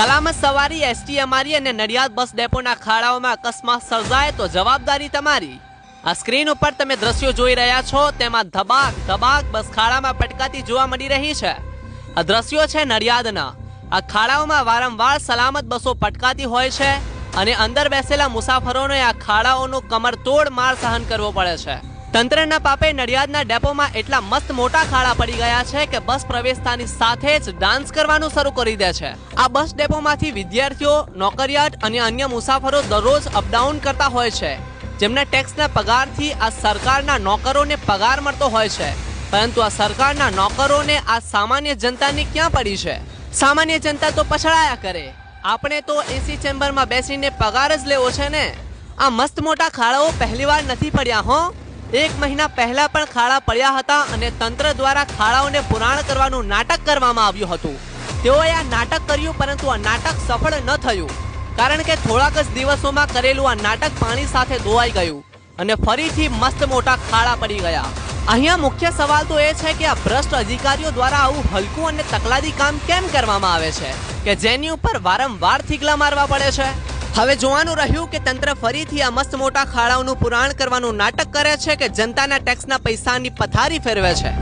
સલામત સવારી એસટી અમારી અને નડિયાદ બસ ડેપોના ખાડાઓમાં અકસ્માત સર્જાય તો જવાબદારી તમારી. આ સ્ક્રીન ઉપર તમે દ્રશ્યો જોઈ રહ્યા છો, તેમાં ધબાક ધબાક બસ ખાડામાં પટકાતી જોવા મળી રહી છે. આ દ્રશ્યો છે નડિયાદના. આ ખાડાઓમાં વારંવાર સલામત બસો પટકાતી હોય છે અને અંદર બેસેલા મુસાફરોને આ ખાડાઓનો કમરતોડ માર સહન કરવો પડે છે. તંત્રના પાપે નડિયાદના ડેપોમાં એટલા મસ્ત મોટા ખાડા પડી ગયા છે કે બસ પ્રવેશતાની સાથે જ ડાન્સ કરવાનું શરૂ કરી દે છે. આ બસ ડેપોમાંથી વિદ્યાર્થીઓ, નોકરિયાત અને અન્ય મુસાફરો દરરોજ અપડાઉન કરતા હોય છે. જેમના ટેક્સના પગારથી આ સરકારના નોકરોને પગાર મળતો હોય છે. પરંતુ આ સરકારના નોકરોને આ સામાન્ય જનતાની ક્યાં પડી છે? સામાન્ય જનતા તો પછડાયા કરે. આપણે તો એસી ચેમ્બરમાં બેસીને પગાર જ લેવો છે ને? આ મસ્ત મોટા ખાડાઓ પહેલીવાર નથી પડ્યા, હો? એક મહિના પહેલા પણ ખાડા પડ્યા હતા અને તંત્ર દ્વારા ખાડાઓને પુરાણ કરવાનું નાટક કરવામાં આવ્યું હતું. તેઓએ આ નાટક કર્યું પરંતુ આ નાટક સફળ ન થયું, કારણ કે થોડાક જ દિવસોમાં કરેલું આ નાટક પાણી સાથે ધોવાઈ ગયું અને ફરીથી મસ્ત મોટા ખાડા પડી ગયા. અહીંયા મુખ્ય સવાલ તો એ છે કે આ ભ્રષ્ટ અધિકારીઓ દ્વારા આવું હલકું અને તકલાદી કામ કેમ કરવામાં આવે છે? કે જેની ઉપર વારંવાર થીગલા મારવા પડે છે? હવે જોવાનું રહ્યું કે તંત્ર ફરીથી આ મસ્ત મોટા ખાડાઓનું પુરાણ કરવાનું નાટક કરે છે કે જનતાના ટેક્સના પૈસાની પથારી ફેરવે છે?